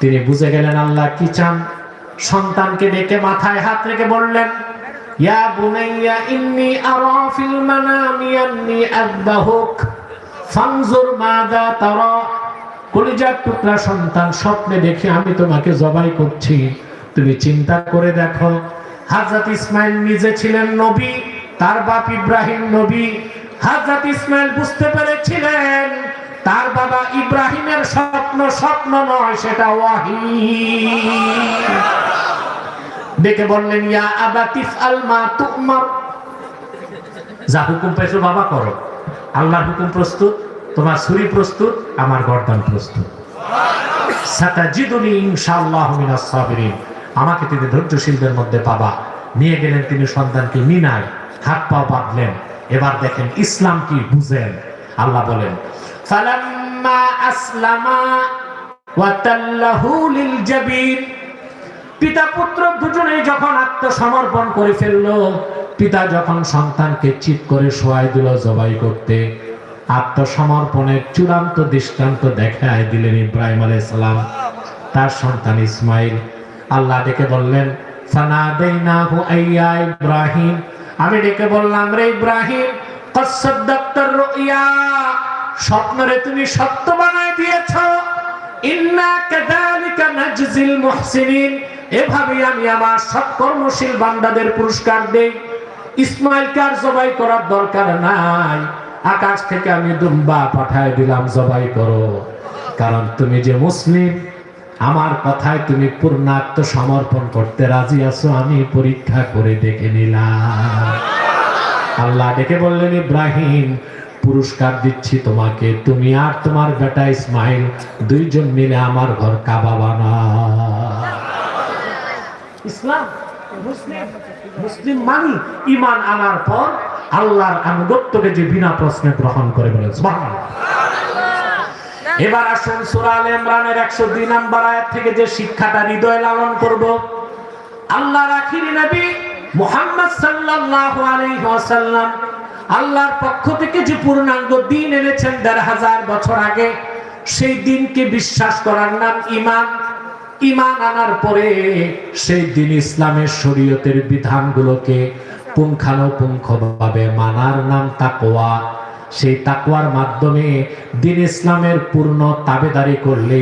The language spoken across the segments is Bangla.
তিনি বুঝে গেলেন আল্লাহ কি চান। সন্তানকে ডেকে মাথায় হাত রেখে বললেন টুকরা সন্তান স্বপ্নে দেখে আমি তোমাকে জবাই করছি। তুমি চিন্তা করে দেখো ইসমাইল নিজে ছিলেন নবী, তার বাপ ইব্রাহিম নবী। হাজরত ইসমাইল বুঝতে পেরেছিলেন তার বাবা ইব্রাহিমের স্বপ্ন স্বপ্ন নয়, সেটা ওয়াহি। ডেকে বললেন, ইয়া আবাতিফ আল মা তুমার। যা হুকুম পেয়েছ বাবা করো। আল্লাহর হুকুম প্রস্তুত, তোমার ছুরি প্রস্তুত, আমার গর্দান প্রস্তুত। সাতাজিদুনি ইনশাআল্লাহ মিনাস সাবিরিন। আমাকে তিনি ধৈর্যশীলদের মধ্যে পাবা। নিয়ে গেলেন তিনি সন্তানকে মিনায় হাত পা বাঁধলেন। এবার দেখেন ইসলাম কি বুঝেন। আল্লাহ বলেন পিতা পুত্র দুজনেই যখন আত্মসমর্পণ করে ফেলল, পিতা যখন সন্তানকে চিৎ করে শোয়াই দিল, জবাই করতে, আত্মসমর্পণের চূড়ান্ত দৃষ্টান্ত দেখায় দিলেন ইব্রাহিম আলাইহিস সালাম, তার সন্তান ইসমাইল। আল্লাহ ডেকে বললেন ইব্রাহিম। আমি ডেকে বললাম, রে ইব্রাহিম স্বপ্নরে তুমি সত্য বানায় দিয়েছ। আমি আমার বান্দাদের পুরস্কার জবাই করার দরকার নাই? আকাশ থেকে আমি দুম্বা পাঠায় দিলাম, জবাই করো। কারণ তুমি যে মুসলিম, আমার কথায় তুমি পূর্ণাত্ম সমর্পণ করতে রাজি আছো, আমি পরীক্ষা করে দেখে নিলাম। আল্লাহ ডেকে বললেন, ইব্রাহিম পুরস্কার দিচ্ছি তোমাকে। তুমি আর তোমার বেটা ইসমাইল দুইজন মিলে আমার ঘর কাবা বানা ইসলাম, মুসলিম মানি? ইমান আনার পর আল্লাহর আনুগত্যকে যে বিনা প্রশ্নে গ্রহণ করে বলে এবার আসুন সূরা আলে ইমরানের 102 নম্বর আয়াত থেকে যে শিক্ষাটা হৃদয়ে লালন করব। আল্লাহর আখিরি নবী মুহাম্মদ সাল্লাল্লাহু আলাইহি ওয়াসাল্লাম আল্লাহর পক্ষ থেকে যে পূর্ণাঙ্গ দিন এনেছেন দেড় হাজার বছর আগে, সেই দিনকে বিশ্বাস করার নাম ইমান ইমান আনার পরে সেই দিন ইসলামের শরীয়তের বিধানগুলোকে পুঙ্খানুপুঙ্খভাবে মানার নাম তাকোয়া সেই তাকওয়ার মাধ্যমে দিন ইসলামের পূর্ণ তাবেদারি করলে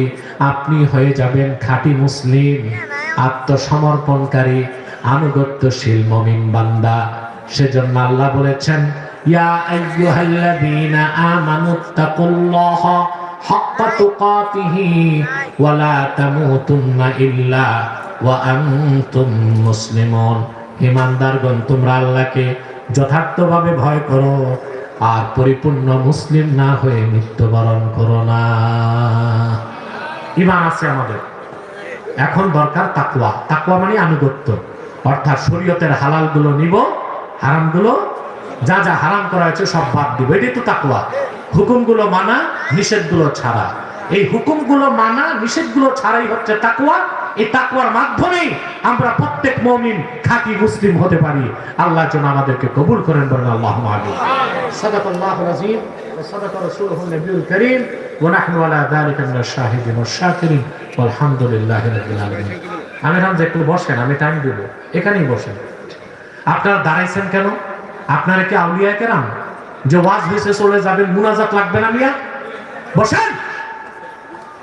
আপনি হয়ে যাবেন খাঁটি মুসলিম, আত্মসমর্পণকারী, আনুগত্যশীল মমিন বান্দা। সেজন্য আল্লাহ বলেছেন ইয়া আইয়ুহাল্লাযীনা আমানুত্তাকুল্লাহ হাক্কা তুকাতিহি ওয়া লা তামুতুন্না ইল্লা ওয়া আনতুম মুসলিমুন ইমানদারগণ, তোমরা আল্লাহকে যথার্থভাবে ভয় করো আর পরিপূর্ণ মুসলিম না হয়ে মৃত্যুবরণ করো না। ইমান আছে আমাদের। এখন দরকার তাকুয়া তাকুয়া মানে আনুগত্য। অর্থাৎ শরীয়তের হালালগুলো নিব, হারামগুলো যা যা হারাম করা হয়েছে সব বাদ দিব। এটাই তো তাকুয়া হুকুমগুলো মানা, নিষেধগুলো ছাড়া। এই হুকুমগুলো মানা, নিষেধগুলো ছাড়াই হচ্ছে তাকুয়া এই তাকুয়ার মাধ্যমেই আমরা প্রত্যেক মমিন খাঁটি মুসলিম হতে পারি। আল্লাহ যেন আমাদেরকে কবুল করেন বলেন আল্লাহ আমিন। আযীম ওয়া সাদাকা রাসূলুহু নবিয়ুল কারীম ওয়া নাহনু আলা যালিকা মিনাশ শাহিদিন ওয়াশ শাকিরিন আলহামদুলিল্লাহি রাব্বিল আলামিন। আমি রামজা একটু বসেন, আমি টাইম দেব। এখানেই বসেন। আপনারা দাঁড়াইছেন কেন? আপনারা কি আউলিয়া কেরাম? যে ওয়াজ হয়েছে চলে যাবেন, মুনাজাত লাগবে না মিয়া? বসেন।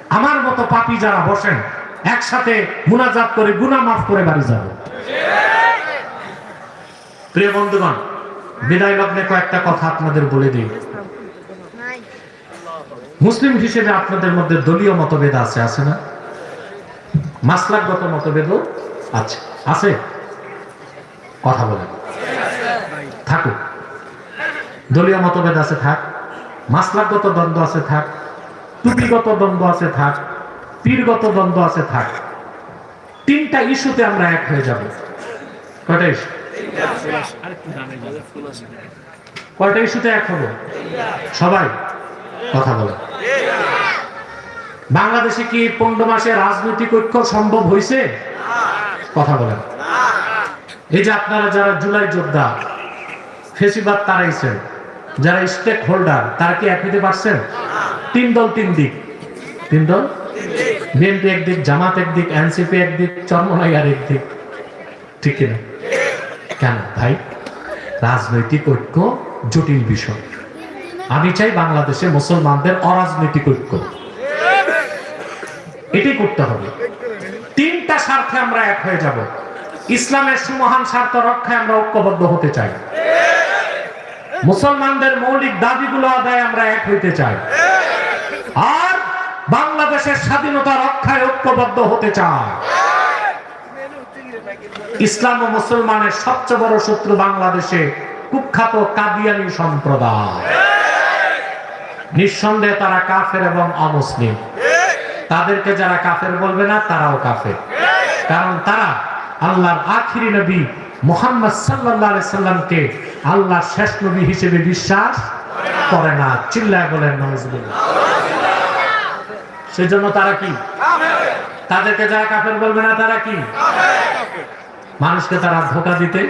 আমার মতো পাপি যারা বসেন, একসাথে মুনাজাত করে, গুনাহ মাফ করে বাড়ি যাব। প্রিয় বন্ধুগণ, বিদায় লগ্নে কয়েকটা কথা আপনাদের বলে দিই। মুসলিম হিসেবে আপনাদের মধ্যে দলীয় মতভেদ আছে আছে না? মাসলাকগত মতভেদও আছে। আছে? কথা বলেন। থাকুক। দলীয় মতভেদ আছে, থাক। মাসলাকগত দ্বন্দ্ব আছে, থাক। টুপিগত দ্বন্দ্ব আছে, থাক। পীরগত দ্বন্দ্ব আছে, থাক। তিনটা ইস্যুতে আমরা এক হয়ে যাব। কয়টা ইস্যু? কয়টা ইস্যুতে এক হব? সবাই কথা বলে। বাংলাদেশে কি পনেরো মাসে রাজনৈতিক ঐক্য সম্ভব হয়েছে কথা বলেন। এই যে আপনারা যারা জুলাই যোদ্ধা ফেসিবাদ তারাইছেন যারা স্টেক হোল্ডার তারা কি এক হতে পারছেন তিন দল, তিন দিক। তিন দল? বিএনপি একদিক, জামাত একদিক এনসিপি একদিক চরমনাই আর একদিক। ঠিক না কেন ভাই? রাজনৈতিক ঐক্য জটিল বিষয়। আমি চাই বাংলাদেশে মুসলমানদের অরাজনৈতিক ঐক্য। এটি করতে হবে। তিনটা স্বার্থে আমরা এক হয়ে যাব। ইসলামের সুমহান স্বার্থ রক্ষায় আমরা ঐক্যবদ্ধ হতে চাই। মুসলমানদের মৌলিক দাবিগুলো আদায় আমরা এক হইতে চাই। আর বাংলাদেশের স্বাধীনতা রক্ষায় ঐক্যবদ্ধ হতে চায় ইসলাম ও মুসলমানের সবচেয়ে বড় শত্রু বাংলাদেশে কুখ্যাত কাদিয়ানি সম্প্রদায়। নিঃসন্দেহে তারা কাফের এবং অমুসলিম। তাদেরকে যারা কাফের বলবে না, তারাও কাফের। কারণ তারা আল্লাহর আখিরি নবী মোহাম্মদ আলাইহি সাল্লামকে আল্লাহর শেষ নবী হিসেবে বিশ্বাস করে না। চিল্লায় বলেন সেজন্য তারা কি? তাদেরকে যারা কাফের বলবে না, তারা কি? মানুষকে তারা ধোকা দিতে,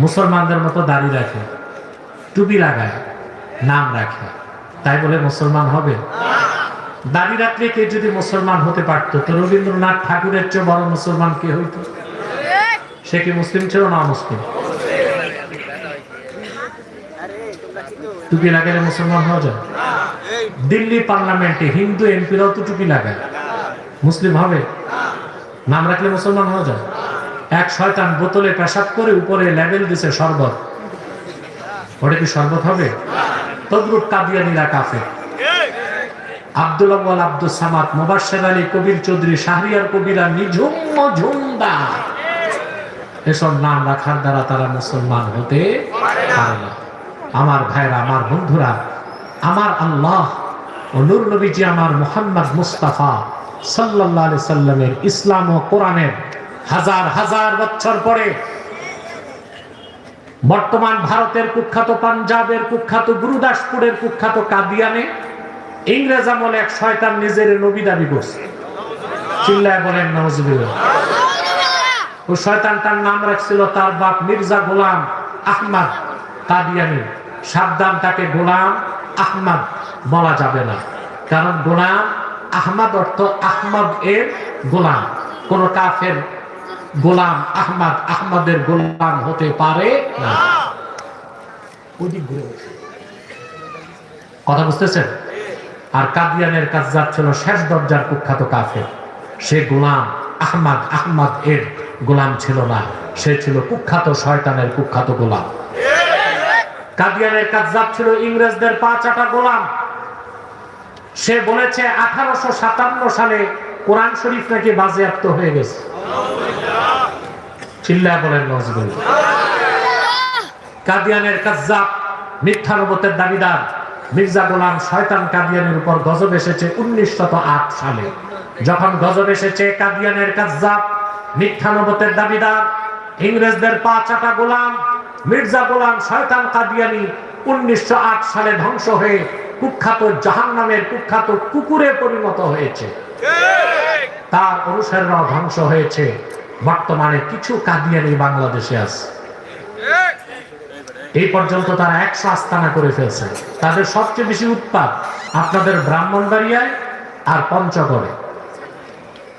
মুসলমানদের মতো দাড়ি রাখে, টুপি লাগায়, নাম রাখে। তাই বলে মুসলমান হবে? দাড়ি রাখলে কে যদি মুসলমান হতে পারতো? তো রবীন্দ্রনাথ ঠাকুরের চেয়ে বড় মুসলমান কে হইতো? সে কি মুসলিম ছিল না মুসলিম টুপি লাগালে মুসলমান হওয়া যায়? দিল্লি পার্লামেন্টে হিন্দু এমপিরাও তো টুপি লাগায় মুসলিম হবে? নাম রাখলে মুসলমান হওয়া যায়? এক শয়তান বোতলে পেশাব করে উপরে লেভেল দিছে শরবত। ওটা কি শরবত হবে? তদ্রুপ কাদিয়ানিরা কাফে আব্দুল আব্দুল সামাদ মুবাশশির আলী কবির চৌধুরী, শাহরিয়ার কবিরা নিঝুম ঝুমদা এসব নাম রাখার দ্বারা তারা মুসলমান হতে পারে না। আমার ভাইরা, আমার বন্ধুরা, আমার আল্লাহ ও নূর নবীজি আমার মুহাম্মদ মুস্তাফা আলাইহি সাল্লামের ইসলাম ও কোরআনের হাজার হাজার বছর পরে বর্তমান ভারতের কুখ্যাত পাঞ্জাবের কুখ্যাত গুরুদাসপুরের কুখ্যাত কাদিয়ানে ইংরেজ আমলে এক শয়তান নিজের নবী দাবি করছে। চিল্লায় বলেন নওয়াজুবিল্লাহ ও শয়তানটার নাম রাখছিল তার বাপ মির্জা গোলাম আহমদ কাদিয়ানি। সাবধান তাকে গোলাম আহমদ বলা যাবে না। কারণ গোলাম আহমদ অর্থ আহমদ এর গোলাম। কোন কাফের গোলাম আহমদ আহমদের গোলাম হতে পারে না। কথা বুঝতেছেন? আর কাদিয়ানের কাজ্জাব যাচ্ছিল শেষ দরজার কুখ্যাত কাফের। সে গোলাম আহমদ আহমদ এর গোলাম ছিল না। সে ছিল কুখ্যাত শয়তানের কুখ্যাত গোলাম। কাদিয়ানের কাজ্জাব ছিল ইংরেজদের পা চাটা গোলাম। সে বলেছে, আঠারোশো সাতান্ন সালে কোরআন শরীফ নাকি বাজেয়াপ্ত হয়ে গেছে। চিল্লা বলেন, নজরুল। কাদিয়ানের নবতের দাবিদার। মির্জা গোলাম শয়তান কাদিয়ানের উপর গজব এসেছে উনিশ সালে। যখন গজব এসেছে, কাদিয়ানের কাজ্জাব মিথ্যা নবতের দাবিদার, ইংরেজদের পা চাটা গোলাম, মির্জা গোলাম শয়তান কাদিয়ানি উনিশশো আট সালে ধ্বংস হয়ে কুখ্যাত জাহান নামের কুখ্যাত কুকুরে পরিণত হয়েছে। তার অনুসারীরাও ধ্বংস হয়েছে। বর্তমানে কিছু কাদিয়ানি বাংলাদেশে আছে। এই পর্যন্ত তারা একশো আস্তানা করে ফেলছে। তাদের সবচেয়ে বেশি উৎপাদ আপনাদের ব্রাহ্মণবাড়িয়ায় আর পঞ্চগড়ে।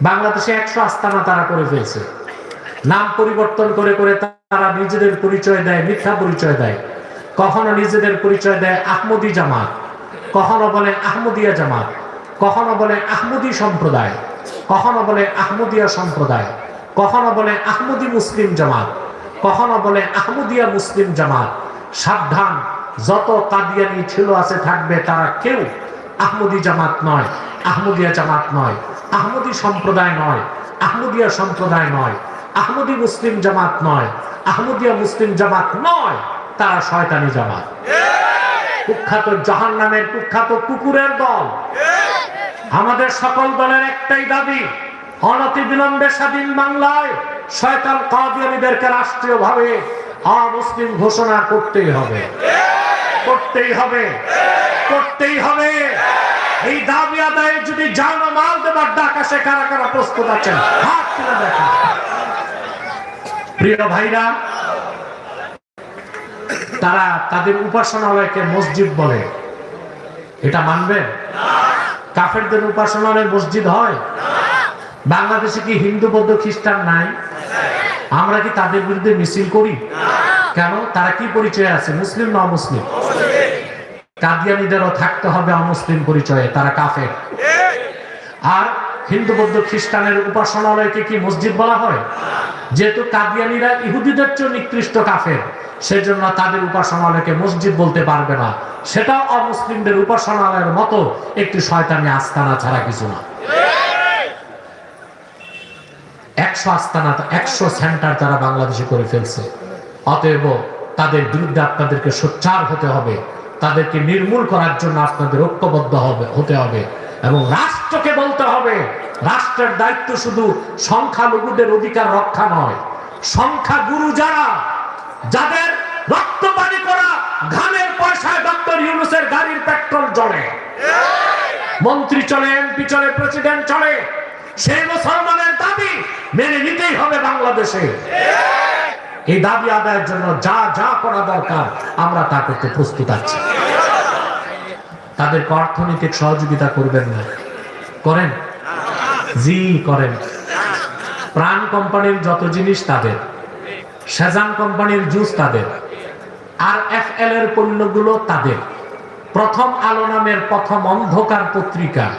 বাংলাদেশে একশো আস্তানা তারা করে ফেলছে। নাম পরিবর্তন করে করে তারা নিজেদের পরিচয় দেয়, মিথ্যা পরিচয় দেয়। কখনো নিজেদের পরিচয় দেয় আহমদি জামাত, কখনো বলে আহমদিয়া জামাত, কখনো বলে আহমদি সম্প্রদায়, কখনো বলে আহমদিয়া সম্প্রদায়, কখনো বলে আহমদি মুসলিম জামাত, কখনো বলে আহমদিয়া মুসলিম জামাত। সাবধান, যত কাদিয়ানি ছিল আছে থাকবে তারা কেউ আহমদি জামাত নয়, আহমদিয়া জামাত নয়। আহমদি সম্প্রদায় নয়, আহমদিয়া সম্প্রদায় নয়, আহমদি মুসলিম জামাত নয়, আহমদিয়া মুসলিম জামাত নয়, তারা শয়তানি জামাত। কুখ্যাত জাহান নামের কুখ্যাত কুকুরের দল। আমাদের সকল দলের একটাই দাবি অনতি বিলম্বে স্বাধীন বাংলায় শয়তান কাদিয়ানীদেরকে রাষ্ট্রীয় ভাবে অমুসলিম ঘোষণা করতেই হবে। করতেই হবে। করতেই হবে। এই দাবি আদায়ে যদি জানো মাল দেবার ডাক আসে, কারা কারা প্রস্তুত আছেন? হাত তুলে দেখা প্রিয় ভাইরা, তারা তাদের উপাসনালয়কে মসজিদ বলে। এটা মানবেন? কাফেরদের উপাসনালয় মসজিদ হয়? বাংলাদেশে কি হিন্দু, বৌদ্ধ, খ্রিস্টান নাই? আমরা কি তাদের বিরুদ্ধে মিছিল করি? কেন? তারা কি পরিচয় আছে, মুসলিম না মুসলিম কাদিয়ানিদেরও থাকতে হবে অমুসলিম পরিচয়ে, তারা কাফের। আর হিন্দু, বৌদ্ধ, খ্রিস্টানের উপাসনালয়কে কি মসজিদ বলা হয়? যেহেতু কাদিয়ানিরা ইহুদিদের চেয়ে নিকৃষ্ট কাফের, সেজন্য তাদের উপাসনালয়কে মসজিদ বলতে পারবে না। সেটাও অমুসলিমদের উপাসনালয়ের মতো একটি শয়তানি আস্তানা ছাড়া কিছু না। একশো আস্তানা, একশো সেন্টার তারা বাংলাদেশে করে ফেলছে। অতএব তাদের বিরুদ্ধে আপনাদেরকে সোচ্চার হতে হবে। তাদেরকে নির্মূল করার জন্য আপনাদের ঐক্যবদ্ধ হবে, হতে হবে। এবং রাষ্ট্রকে বলতে হবে, রাষ্ট্রের দায়িত্ব শুধু সংখ্যালঘুদের অধিকার রক্ষা নয়। সংখ্যা গুরু যারা, যাদের রক্ত পানি করা, ঘামের পয়সায় ডক্টর ইউনুসের গাড়ির পেট্রোল চলে মন্ত্রী চলে, এমপি চলে, প্রেসিডেন্ট চলে। সেই মুসলমানের দাবি মেনে নিতেই হবে বাংলাদেশে। এই দাবি আদায়ের জন্য যা যা করা দরকার, আমরা তা করতে প্রস্তুত আছি। তাদেরকে অর্থনৈতিক সহযোগিতা করবেন না। করেন? জি, করেন। প্রাণ কোম্পানির যত জিনিস তাদের, সেজান কোম্পানির জুস তাদের, আর এফ এল এর পণ্যগুলো তাদের। প্রথম আলো নামের প্রথম অন্ধকার পত্রিকা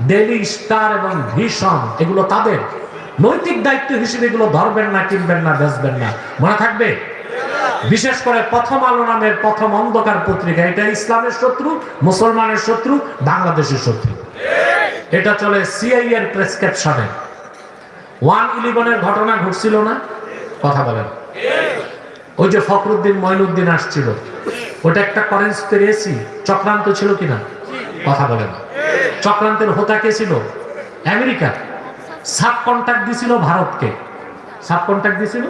ডেলি স্টার এবং ভীষণ এগুলো তাদের। নৈতিক দায়িত্ব হিসেবে এগুলো ধরবেন না কিনবেন না, বেচবেন না। মনে থাকবে? বিশেষ করে প্রথম আলো নামের প্রথম অন্ধকার পত্রিকা। এটা ইসলামের শত্রু, মুসলমানের শত্রু, বাংলাদেশের শত্রু। এটা চলে সিআই এর প্রেসক্রিপশনে। ওয়ান ইলেভেনের ঘটনা ঘটছিল না? কথা বলেন। ওই যে ফখরুদ্দিন মঈনুদ্দিন আসছিল। ওটা একটা করেন্সপিরেসি চক্রান্ত ছিল কিনা? কথা বলেন। চক্রান্তের হোতা কে ছিল? আমেরিকা সাব কন্ট্যাক্ট দিছিল ভারতকে। সাব কন্ট্যাক্ট দিছিল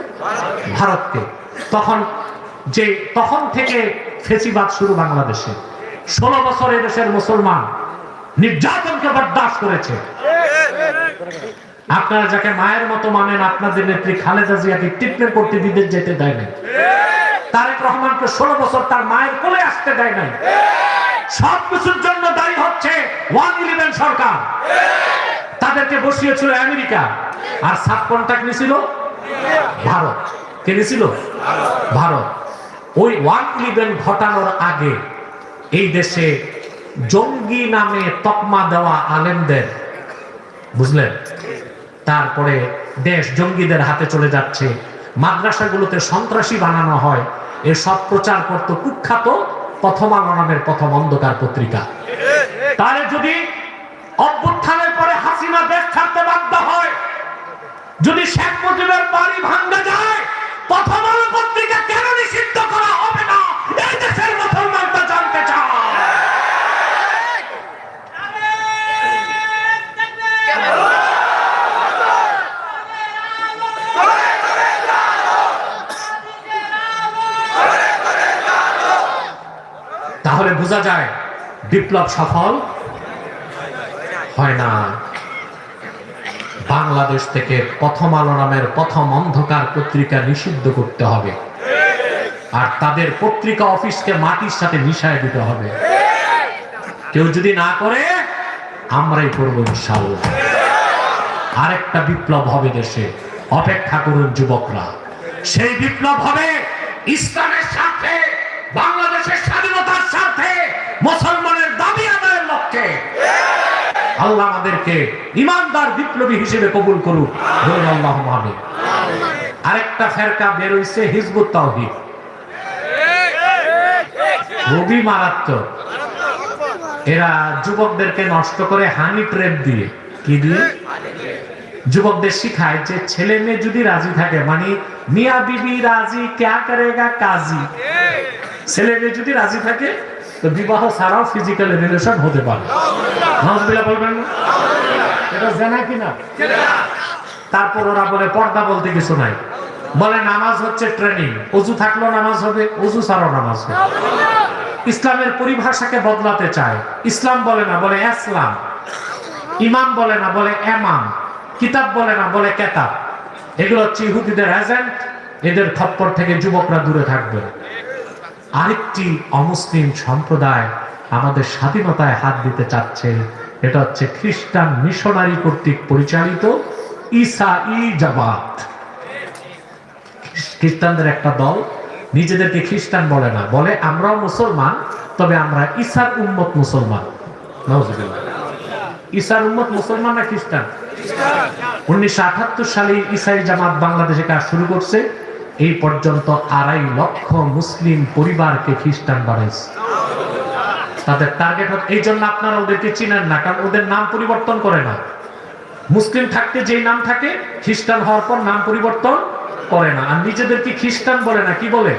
ভারতকে। তখন যে, তখন থেকে ফেসিবাদ শুরু বাংলাদেশে। ষোলো বছর দেশের মুসলমান নির্যাতনকে বরদাস্ত করেছে। আপনারা যাকে মায়ের মতো মানেন, আপনাদের নেত্রী খালেদা জিয়াকে ট্রিটমেন্ট করতে বিদেশ যেতে দেয় নাই। তারেক রহমানকে ষোলো বছর তার মায়ের কোলে আসতে দেয় নাই। সব কিছুর জন্য দায়ী হচ্ছে ওয়ান ইলেভেন সরকার। তাদেরকে বসিয়েছিল আমেরিকা। আর সাব কন্ট্যাক্ট নিছিল ভারত। কে ভারত। ওই ওয়ান ইলেভেন ঘটানোর আগে এই দেশে জঙ্গি নামে তকমা দেওয়া আলেমদের, বুঝলেন? তারপরে দেশ জঙ্গিদের হাতে চলে যাচ্ছে। মাদ্রাসাগুলোতে সন্ত্রাসী বানানো হয়। এ সব প্রচার করত কুখ্যাত প্রথম আলো নামের প্রথম অন্ধকার পত্রিকা। তাহলে যদি অভ্যুত্থানের পরে হাসিনা দেশ ছাড়তে বাধ্য হয়। যদি শেখ মুজিবের বাড়ি ভাঙ্গা যায়, প্রথম আলো পত্রিকা কেন নিষিদ্ধ করা হবে না? এই দেশের মুসলমানরা জানতে চায়। তাহলে বোঝা যায় বিপ্লব সফল হয় না। বাংলাদেশ থেকে প্রথম আলো নামের প্রথম অন্ধকার পত্রিকা নিষিদ্ধ করতে হবে। আর তাদের পত্রিকা অফিসকে মাটির সাথে মিশায় দিতে হবে। কেউ যদি না করে, আমরাই করব ইনশাল্লাহ আরেকটা বিপ্লব হবে দেশে। অপেক্ষা করুন যুবকরা। সেই বিপ্লব হবে ইসলামের সাথে বাংলাদেশের স্বাধীনতার সাথে মুসলমানের দাবি আদায়ের লক্ষ্যে। আল্লাহ আমাদেরকে ইমানদার বিপ্লবী হিসেবে কবুল করুক। আল্লাহ আমিন আরেকটা ফেরকা বের হইছে হিজবুত তাওহীদ। খুবই মারাত্মক। এরা যুবকদেরকে নষ্ট করে হানি ট্রেপ দিয়ে। কি দিয়ে? যুবকদের শিখায় যে ছেলে মেয়ে যদি রাজি থাকে মানে মিয়া বিবি রাজি, ক্যা করেগা, কাজী। ছেলে মেয়ে যদি রাজি থাকে বিবাহ ছাড়াও ফিজিক্যাল রিলেশন হতে পারে। নজবিলা বলবেন না? এটা জানা কিনা তারপর ওরা বলে, পর্দা বলতে কিছু নাই। বলে, নামাজ হচ্ছে ট্রেনিং অজু থাকলেও নামাজ হবে অজু ছাড়াও নামাজ হবে। ইসলামের পরিভাষাকে বদলাতে চায়। ইসলাম বলে না, বলে ইসলাম। ইমাম বলে না, বলে এমাম কিতাব বলে না, বলে কেতাব। এগুলো হচ্ছে ইহুদিদের এজেন্ট এদের খপ্পর থেকে যুবকরা দূরে থাকবে। আরেকটি অমুসলিম সম্প্রদায় আমাদের স্বাধীনতায় হাত দিতে চাচ্ছে। এটা হচ্ছে খ্রিস্টান মিশনারি কর্তৃক পরিচালিত ইসা ই জামাত। খ্রিস্টানদের একটা দল নিজেদেরকে খ্রিস্টান বলে না বলে আমরাও মুসলমান তবে আমরা ইসার উম্মত মুসলমান। ইসার উম্মত মুসলমান না খ্রিস্টান? উনিশশো সালে ইসাই জামাত বাংলাদেশে কাজ শুরু করছে। এই পর্যন্ত আড়াই লক্ষ মুসলিম পরিবারকে খ্রিস্টান বানাইছে। তাদের টার্গেট হচ্ছে এই জন্য আপনারা ওদেরকে চিনেন না, কারণ ওদের নাম পরিবর্তন করে না। মুসলিম থাকতে যেই নাম থাকে, খ্রিস্টান হওয়ার পর নাম পরিবর্তন করে না। আর নিজেদেরকে খ্রিস্টান বলে না, কি বলে?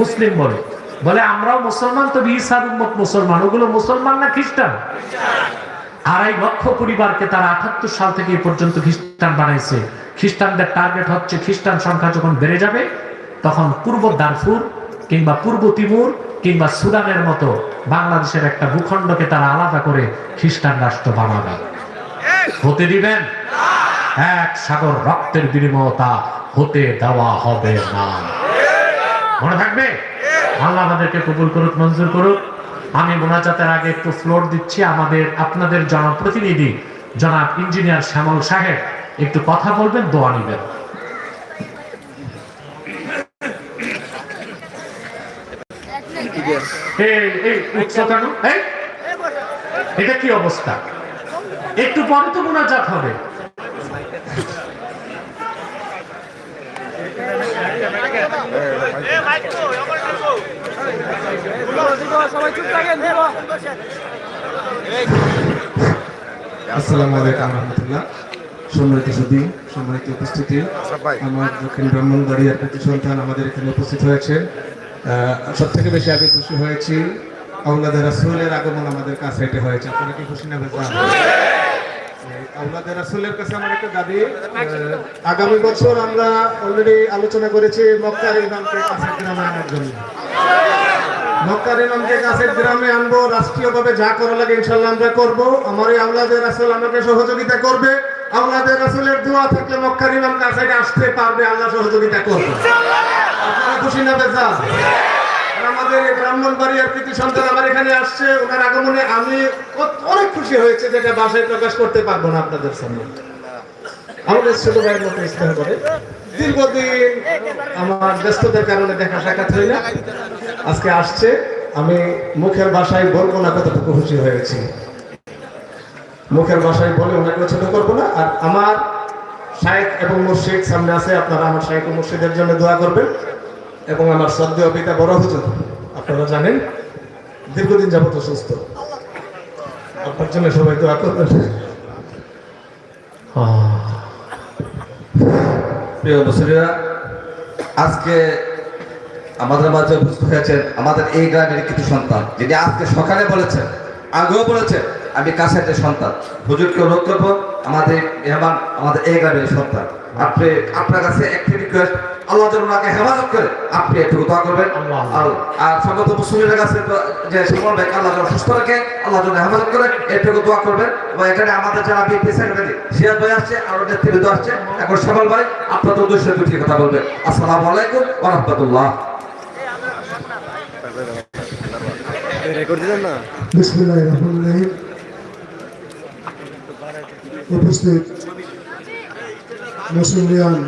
মুসলিম বলে। বলে, আমরাও মুসলমান তো ইসার উম্মত মুসলমান। ওগুলো মুসলমান না খ্রিস্টান? আড়াই লক্ষ পরিবারকে তারা আঠাত্তর সাল থেকে এই পর্যন্ত খ্রিস্টান বানাইছে। খ্রিস্টানদের টার্গেট হচ্ছে খ্রিস্টান সংখ্যা যখন বেড়ে যাবে, তখন পূর্ব দারফুর কিংবা পূর্ব তিমুর কিংবা সুদানের মতো বাংলাদেশের একটা ভূখণ্ডকে তারা আলাদা করে খ্রিস্টান রাষ্ট্র বানাবে। হতে দিবেন? এক সাগর রক্তের বিনিময়তা হতে দেওয়া হবে না। মনে থাকবে? আল্লাহ আমাদেরকে কবুল করুক, মঞ্জুর করুক। আমি মোনাজাতের আগে একটু ফ্লোর দিচ্ছি। আমাদের, আপনাদের জনপ্রতিনিধি জনাব ইঞ্জিনিয়ার শ্যামল সাহেব একটু কথা বলবেন, দোয়া নিবেন। এটা কি অবস্থা? একটু পরে তো মোনাজাত হবে। আসসালামু আলাইকুম রহমতুল্লাহ। সম্মানিত সুদী সম্মানিত উপস্থিতি। আমার দক্ষিণ ব্রাহ্মণবাড়িয়ার প্রতি সন্তান আমাদের এখানে উপস্থিত হয়েছে। সব থেকে বেশি আমি খুশি হয়েছি। আউলাদের রাসুলের আগমন আমাদের কাছে এটা হয়েছে। আপনারা কি খুশি না আউলাদের রাসুলের কাছে আমার একটা দাবি। আগামী বছর আমরা অলরেডি আলোচনা করেছি মক্কার ইমামকে কাছের গ্রামে আনার জন্য। মক্কার ইমামকে কাছের গ্রামে আনব রাষ্ট্রীয়ভাবে যা করা লাগে ইনশাল্লাহ আমরা করব। আমার এই আউলাদের রাসুল আমাকে সহযোগিতা করবে। আউলাদের রাসুলের দোয়া থাকলে মক্কার ইমাম কাছে আসতে পারবে, আল্লাহ সহযোগিতা করবে। আপনারা খুশি না বেজা আমাদের এই ব্রাহ্মণবাড়িয়ার কৃতি সন্তান আমার এখানে আসছে, ওনার আগমনে আমি অনেক খুশি হয়েছে যেটা বাসায় প্রকাশ করতে পারব না আপনাদের সামনে। আমাদের ছোট ভাইয়ের মতো ইস্তেহার করে দীর্ঘদিন আমার ব্যস্ততার কারণে দেখা সাক্ষাৎ হয় না। আজকে আসছে, আমি মুখের ভাষায় বলব না কতটুকু খুশি হয়েছি। মুখের ভাষায় বলে ওনাকে ছোট করব না। আর আমার শায়েক এবং মুর্শিদ সামনে আছে, আপনারা আমার শায়েক ও মুর্শিদের জন্য দোয়া করবেন এবং আমার শ্রদ্ধেয় পিতা বড় হুজুর, আপনারা জানেন, দীর্ঘদিন যাবত সুস্থ আপনার জন্য সবাই দোয়া করবেন। প্রিয় মুসলিরা আজকে আমাদের মাঝে উপস্থিত হয়েছেন আমাদের এই গ্রামের কিছু সন্তান, যিনি আজকে সকালে বলেছেন, আগেও বলেছেন আমি কাছের সন্তান? হুজুরকে অনুরোধ করব আমাদের মেহমান আমাদের এই গ্রামের সন্তান। আপনি আপনার কাছে একটি রিকোয়েস্ট আল্লাহ যেন ওনাকে হেফাজত করে। আপনি একটু দোয়া করবেন। আর আর সমস্ত মুসলিমের কাছে যে সকল ভাই আল্লাহ যেন সুস্থ রাখে আল্লাহ যেন হেফাজত করে একটু দোয়া করবেন। এবং এখানে আমাদের যারা বিএনপি সেক্রেটারি সিয়াদ ভাই আসছে আরও নেতৃবৃন্দ আসছে। এখন সকল ভাই আপনাদের উদ্দেশ্যে দুটি কথা বলবেন। আসসালামু আলাইকুম ওয়া রাহমাতুল্লাহ। রেকর্ড দিলেন না? বিসমিল্লাহ রহমান রহিম। উপস্থিত মুসলিয়ান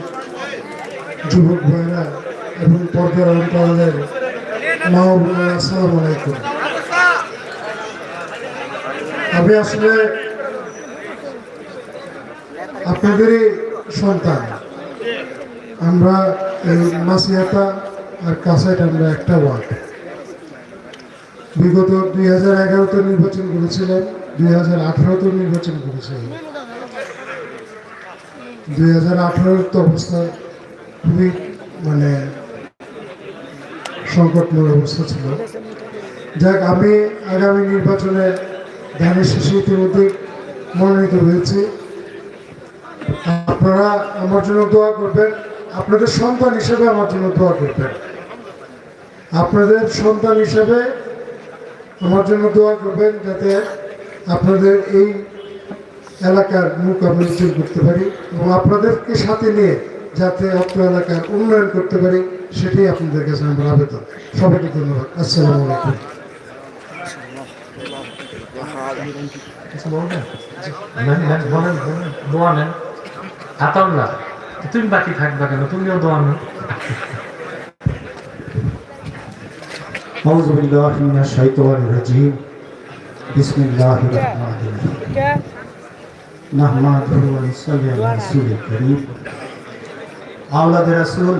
যুবক ভাইরা এবং পর্দার অন্তরালের মা আমি আসলে আপনাদেরই সন্তান। আমরা এই মাসিয়াটা আর কাসাইট আমরা একটা ওয়ার্ড। বিগত দুই হাজার এগারোতে নির্বাচন করেছিলেন, দুই হাজার আঠারোতে নির্বাচন করেছিলেন। দুই হাজার আঠারোর তো অবস্থা খুবই মানে সংকটময় অবস্থা ছিল। যাক, আমি আগামী নির্বাচনে ধানের শেষে ইতিমধ্যে মনোনীত হয়েছি। আপনারা আমার জন্য দোয়া করবেন। আপনাদের সন্তান হিসেবে আমার জন্য দোয়া করবেন। আপনাদের সন্তান হিসেবে আমার জন্য দোয়া করবেন যাতে আপনাদের এই এলাকার মুখ আমি উজ্জ্বল করতে পারি এবং আপনাদেরকে সাথে নিয়ে যাতে অত্র এলাকার উন্নয়ন করতে পারি সেটাই আপনাদের কাছে আমার আবেদন সবাইকে ধন্যবাদ আসসালামু আলাইকুম কিছু বলবেন নেন, নেন, বলেন বলেন দোয়া নেন আতাউল্লাহ তুমি বাকি থাকবা কেন তুমিও দোয়া নেন أعوذ بالله من الشيطان الرجيم بسم الله الرحمن الرحيم نحمده ونصلي على رسول الكريم أولاد رسول